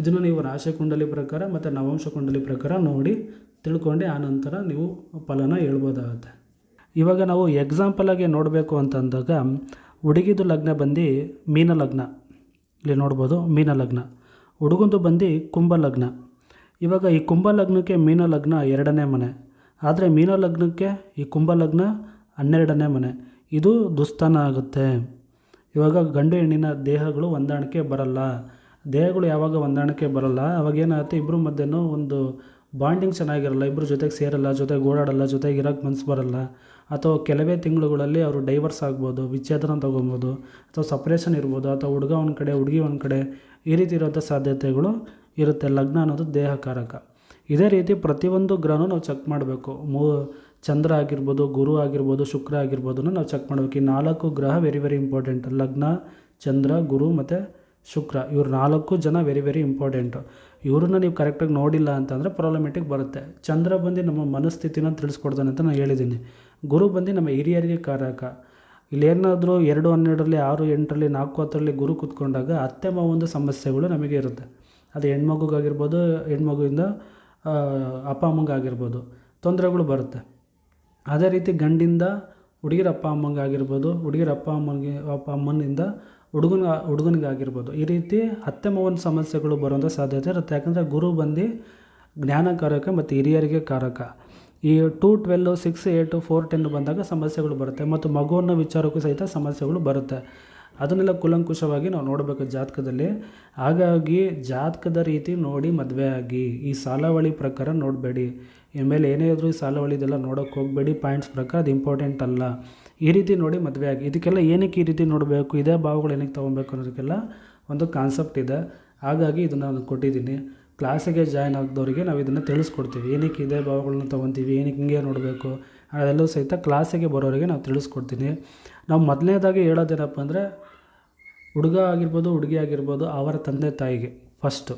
ಇದನ್ನು ನೀವು ರಾಶಿ ಕುಂಡಲಿ ಪ್ರಕಾರ ಮತ್ತು ನವಾಂಶ ಕುಂಡಲಿ ಪ್ರಕಾರ ನೋಡಿ ತಿಳ್ಕೊಂಡು ಆನಂತರ ನೀವು ಫಲನ ಹೇಳ್ಬೋದಾಗತ್ತೆ. ಇವಾಗ ನಾವು ಎಕ್ಸಾಂಪಲಾಗಿ ನೋಡಬೇಕು ಅಂತಂದಾಗ ಹುಡುಗಿದು ಲಗ್ನ ಬಂದು ಮೀನ ಲಗ್ನ. ಇಲ್ಲಿ ನೋಡ್ಬೋದು ಮೀನ ಲಗ್ನ. ಹುಡುಗಂದು ಬಂದು ಕುಂಭ ಲಗ್ನ. ಇವಾಗ ಈ ಕುಂಭ ಲಗ್ನಕ್ಕೆ ಮೀನ ಲಗ್ನ ಎರಡನೇ ಮನೆ. ಆದರೆ ಮೀನ ಲಗ್ನಕ್ಕೆ ಈ ಕುಂಭ ಲಗ್ನ ಹನ್ನೆರಡನೇ ಮನೆ. ಇದು ದುಸ್ಥಾನ ಆಗುತ್ತೆ. ಇವಾಗ ಗಂಡು ಹೆಣ್ಣಿನ ದೇಹಗಳು ಹೊಂದಾಣಿಕೆ ಬರಲ್ಲ. ದೇಹಗಳು ಯಾವಾಗ ಹೊಂದಾಣಿಕೆ ಬರಲ್ಲ? ಅವಾಗ ಏನಾಗುತ್ತೆ? ಇಬ್ಬರ ಮಧ್ಯೆನೂ ಒಂದು ಬಾಂಡಿಂಗ್ ಚೆನ್ನಾಗಿರಲ್ಲ. ಇಬ್ಬರು ಜೊತೆಗೆ ಸೇರಲ್ಲ, ಜೊತೆಗೆ ಓಡಾಡಲ್ಲ, ಜೊತೆಗೆ ಇರೋಕ್ಕೆ ಮನಸ್ಸು ಬರಲ್ಲ. ಅಥವಾ ಕೆಲವೇ ತಿಂಗಳುಗಳಲ್ಲಿ ಅವರು ಡೈವರ್ಸ್ ಆಗ್ಬೋದು, ವಿಚ್ಛೇದನ ತೊಗೊಬೋದು, ಅಥವಾ ಸಪ್ರೇಷನ್ ಇರ್ಬೋದು, ಅಥವಾ ಹುಡುಗ ಒಂದು ಕಡೆ, ಹುಡುಗಿ ಒಂದು ಕಡೆ ಈ ರೀತಿ ಇರೋಂಥ ಸಾಧ್ಯತೆಗಳು ಇರುತ್ತೆ. ಲಗ್ನ ಅನ್ನೋದು ದೇಹಕಾರಕ. ಇದೇ ರೀತಿ ಪ್ರತಿಯೊಂದು ಗ್ರಹನೂ ನಾವು ಚೆಕ್ ಮಾಡಬೇಕು. ಮೂ ಚಂದ್ರ ಆಗಿರ್ಬೋದು, ಗುರು ಆಗಿರ್ಬೋದು, ಶುಕ್ರ ಆಗಿರ್ಬೋದು ನಾವು ಚೆಕ್ ಮಾಡಬೇಕು. ಈ ನಾಲ್ಕು ಗ್ರಹ ವೆರಿ ವೆರಿ ಇಂಪಾರ್ಟೆಂಟ್ ಲಗ್ನ, ಚಂದ್ರ, ಗುರು ಮತ್ತು ಶುಕ್ರ. ಇವ್ರು ನಾಲ್ಕು ಜನ ವೆರಿ ವೆರಿ ಇಂಪಾರ್ಟೆಂಟು ಇವ್ರನ್ನ ನೀವು ಕರೆಕ್ಟಾಗಿ ನೋಡಿಲ್ಲ ಅಂತಂದರೆ ಪ್ರಾಬ್ಲಮೆಟಿಕ್ ಬರುತ್ತೆ. ಚಂದ್ರ ಬಂದು ನಮ್ಮ ಮನಸ್ಥಿತಿನ ತಿಳಿಸ್ಕೊಡ್ತಾನೆ ಅಂತ ನಾನು ಹೇಳಿದ್ದೀನಿ. ಗುರು ಬಂದು ನಮ್ಮ ಹಿರಿಯರಿಗೆ ಕಾರಕ. ಇಲ್ಲೇನಾದರೂ ಎರಡು ಹನ್ನೆರಡರಲ್ಲಿ, ಆರು, ಎಂಟರಲ್ಲಿ, ನಾಲ್ಕು, ಹತ್ತರಲ್ಲಿ ಗುರು ಕೂತ್ಕೊಂಡಾಗ ಅತ್ತೆ ಮಾವಂದು ಸಮಸ್ಯೆಗಳು ನಮಗೆ ಇರುತ್ತೆ. ಅದು ಹೆಣ್ಮಗುಗಾಗಿರ್ಬೋದು, ಹೆಣ್ಮಗುವಿಂದ ಅಪ್ಪ, ಅಮ್ಮಂಗಾಗಿರ್ಬೋದು. ತೊಂದರೆಗಳು ಬರುತ್ತೆ. ಅದೇ ರೀತಿ ಗಂಡಿಂದ ಹುಡುಗಿರ ಅಪ್ಪ ಅಮ್ಮಂಗಾಗಿರ್ಬೋದು ಹುಡುಗಿರ ಅಪ್ಪ ಅಮ್ಮನಿಗೆ ಅಪ್ಪ ಅಮ್ಮನಿಂದ ಹುಡುಗನ ಹುಡುಗನಿಗಾಗಿರ್ಬೋದು ಈ ರೀತಿ ಅತ್ತೆ ಮಾವನ ಸಮಸ್ಯೆಗಳು ಬರುವಂಥ ಸಾಧ್ಯತೆ ಇರುತ್ತೆ. ಯಾಕಂದರೆ ಗುರು ಬಂದು ಜ್ಞಾನಕಾರಕ ಮತ್ತು ಹಿರಿಯರಿಗೆ ಕಾರಕ. ಈ two twelve six eight four, ten ಬಂದಾಗ ಸಮಸ್ಯೆಗಳು ಬರುತ್ತೆ. ಮತ್ತು ಮಗುವನ್ನ ವಿಚಾರಕ್ಕೂ ಸಹಿತ ಸಮಸ್ಯೆಗಳು ಬರುತ್ತೆ. ಅದನ್ನೆಲ್ಲ ಕೂಲಂಕುಷವಾಗಿ ನಾವು ನೋಡಬೇಕು ಜಾತಕದಲ್ಲಿ. ಹಾಗಾಗಿ ಜಾತಕದ ರೀತಿ ನೋಡಿ ಮದುವೆ ಆಗಿ. ಈ ಸಾಲಾವಳಿ ಪ್ರಕಾರ ನೋಡಬೇಡಿ. ಆಮೇಲೆ ಏನೇ ಆದರೂ ಈ ಸಾಲಾವಳಿದೆಲ್ಲ ನೋಡೋಕ್ಕೆ ಹೋಗಬೇಡಿ. ಪಾಯಿಂಟ್ಸ್ ಪ್ರಕಾರ ಅದು ಇಂಪಾರ್ಟೆಂಟ್ ಅಲ್ಲ. ಈ ರೀತಿ ನೋಡಿ ಮದುವೆ ಆಗಿ. ಇದಕ್ಕೆಲ್ಲ ಏನಕ್ಕೆ ಈ ರೀತಿ ನೋಡಬೇಕು? ಇದೇ ಭಾವಗಳು ಏನಕ್ಕೆ ತೊಗೊಬೇಕು ಅನ್ನೋದಕ್ಕೆಲ್ಲ ಒಂದು ಕಾನ್ಸೆಪ್ಟ್ ಇದೆ. ಹಾಗಾಗಿ ಇದನ್ನು ನಾನು ಕೊಟ್ಟಿದ್ದೀನಿ. ಕ್ಲಾಸಿಗೆ ಜಾಯ್ನ್ ಆಗಿದವರಿಗೆ ನಾವು ಇದನ್ನು ತಿಳಿಸ್ಕೊಡ್ತೀವಿ. ಏನಕ್ಕೆ ಇದೇ ಭಾವಗಳನ್ನ ತೊಗೊತೀವಿ? ಏನಕ್ಕೆ ಹಿಂಗೆ ನೋಡಬೇಕು? ಅದೆಲ್ಲವೂ ಸಹಿತ ಕ್ಲಾಸಿಗೆ ಬರೋರಿಗೆ ನಾವು ತಿಳಿಸ್ಕೊಡ್ತೀನಿ. ನಾವು ಮೊದಲನೇದಾಗಿ ಹೇಳೋದೇನಪ್ಪ ಅಂದರೆ ಹುಡುಗ ಆಗಿರ್ಬೋದು, ಹುಡುಗಿ ಆಗಿರ್ಬೋದು, ಅವರ ತಂದೆ ತಾಯಿಗೆ ಫಸ್ಟು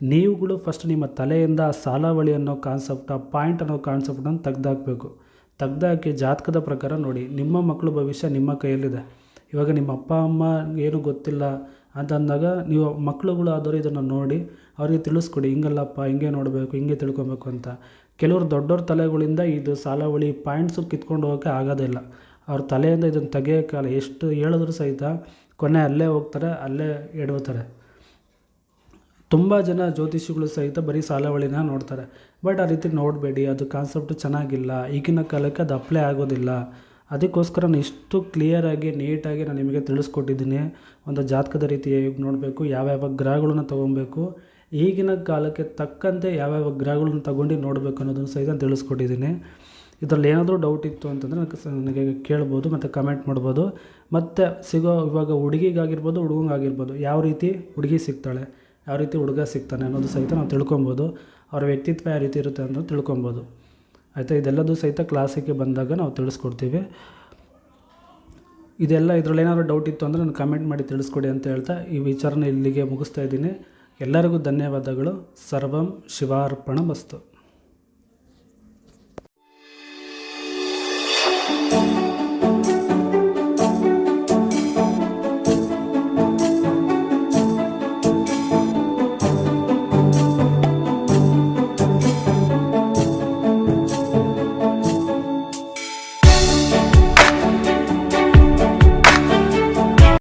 ನೀವುಗಳು ಫಸ್ಟ್ ನಿಮ್ಮ ತಲೆಯಿಂದ ಸಾಲಾವಳಿ ಅನ್ನೋ ಕಾನ್ಸೆಪ್ಟ್ ಆ ಪಾಯಿಂಟ್ ಅನ್ನೋ ಕಾನ್ಸೆಪ್ಟನ್ನು ತೆಗ್ದಾಕಬೇಕು. ತೆಗ್ದಾಕಿ ಜಾತಕದ ಪ್ರಕಾರ ನೋಡಿ, ನಿಮ್ಮ ಮಕ್ಕಳು ಭವಿಷ್ಯ ನಿಮ್ಮ ಕೈಯಲ್ಲಿದೆ. ಇವಾಗ ನಿಮ್ಮ ಅಪ್ಪ, ಅಮ್ಮ ಏನು ಗೊತ್ತಿಲ್ಲ ಅಂತ ಅಂದಾಗ ನೀವು ಮಕ್ಕಳುಗಳು ಆದವರು ಇದನ್ನು ನೋಡಿ ಅವರಿಗೆ ತಿಳಿಸ್ಕೊಡಿ, ಹಿಂಗಲ್ಲಪ್ಪ, ಹಿಂಗೆ ನೋಡಬೇಕು, ಹಿಂಗೆ ತಿಳ್ಕೊಬೇಕು ಅಂತ. ಕೆಲವರು ದೊಡ್ಡವ್ರ ತಲೆಗಳಿಂದ ಇದು ಸಾಲಾವಳಿ ಪಾಯಿಂಟ್ಸು ಕಿತ್ಕೊಂಡು ಹೋಗೋಕ್ಕೆ ಆಗೋದಿಲ್ಲ. ಅವ್ರ ತಲೆಯಿಂದ ಇದನ್ನು ತೆಗಿಯೋಕ್ಕಲ್ಲ ಎಷ್ಟು ಹೇಳಿದ್ರು ಸಹಿತ ಕೊನೆ ಅಲ್ಲೇ ಹೋಗ್ತಾರೆ, ಅಲ್ಲೇ ಎಡವ್ತಾರೆ ತುಂಬ ಜನ ಜ್ಯೋತಿಷಿಗಳು ಸಹಿತ ಬರೀ ಸಾಲವಳಿನ ನೋಡ್ತಾರೆ. ಬಟ್ ಆ ರೀತಿ ನೋಡಬೇಡಿ, ಅದು ಕಾನ್ಸೆಪ್ಟ್ ಚೆನ್ನಾಗಿಲ್ಲ. ಈಗಿನ ಕಾಲಕ್ಕೆ ಅದು ಅಪ್ಲೈ ಆಗೋದಿಲ್ಲ. ಅದಕ್ಕೋಸ್ಕರ ನಾನು ಇಷ್ಟು ಕ್ಲಿಯರಾಗಿ ನೀಟಾಗಿ ನಾನು ನಿಮಗೆ ತಿಳಿಸ್ಕೊಟ್ಟಿದ್ದೀನಿ. ಒಂದು ಜಾತಕದ ರೀತಿ ಹೇಗೆ ನೋಡಬೇಕು, ಯಾವ್ಯಾವ ಗ್ರಹಗಳನ್ನ ತೊಗೊಬೇಕು, ಈಗಿನ ಕಾಲಕ್ಕೆ ತಕ್ಕಂತೆ ಯಾವ್ಯಾವ ಗ್ರಹಗಳನ್ನ ತಗೊಂಡು ನೋಡಬೇಕು ಅನ್ನೋದನ್ನು ಸಹಿತ ತಿಳಿಸ್ಕೊಟ್ಟಿದ್ದೀನಿ. ಇದರಲ್ಲಿ ಏನಾದರೂ ಡೌಟ್ ಇತ್ತು ಅಂತಂದರೆ ನನಗೆ ಕೇಳ್ಬೋದು, ಮತ್ತು ಕಮೆಂಟ್ ಮಾಡ್ಬೋದು. ಮತ್ತು ಸಿಗೋ ಇವಾಗ ಹುಡುಗಿಗಾಗಿರ್ಬೋದು, ಹುಡುಗಂಗಾಗಿರ್ಬೋದು, ಯಾವ ರೀತಿ ಹುಡುಗಿ ಸಿಗ್ತಾಳೆ, ಯಾವ ರೀತಿ ಹುಡುಗ ಸಿಗ್ತಾನೆ ಅನ್ನೋದು ಸಹಿತ ನಾವು ತಿಳ್ಕೊಬೋದು. ಅವರ ವ್ಯಕ್ತಿತ್ವ ಯಾವ ರೀತಿ ಇರುತ್ತೆ ಅನ್ನೋದು ತಿಳ್ಕೊಬೋದು. ಆಯಿತಾ? ಇದೆಲ್ಲದೂ ಸಹಿತ ಕ್ಲಾಸಿಗೆ ಬಂದಾಗ ನಾವು ತಿಳಿಸ್ಕೊಡ್ತೀವಿ. ಇದೆಲ್ಲ ಇದರಲ್ಲಿ ಏನಾದರೂ ಡೌಟ್ ಇತ್ತು ಅಂದರೆ ನಾನು ಕಮೆಂಟ್ ಮಾಡಿ ತಿಳಿಸ್ಕೊಡಿ ಅಂತ ಹೇಳ್ತಾ ಈ ವಿಚಾರನ ಇಲ್ಲಿಗೆ ಮುಗಿಸ್ತಾ ಇದ್ದೀನಿ. ಎಲ್ಲರಿಗೂ ಧನ್ಯವಾದಗಳು. ಸರ್ವಂ ಶಿವಾರ್ಪಣ ಮಸ್ತು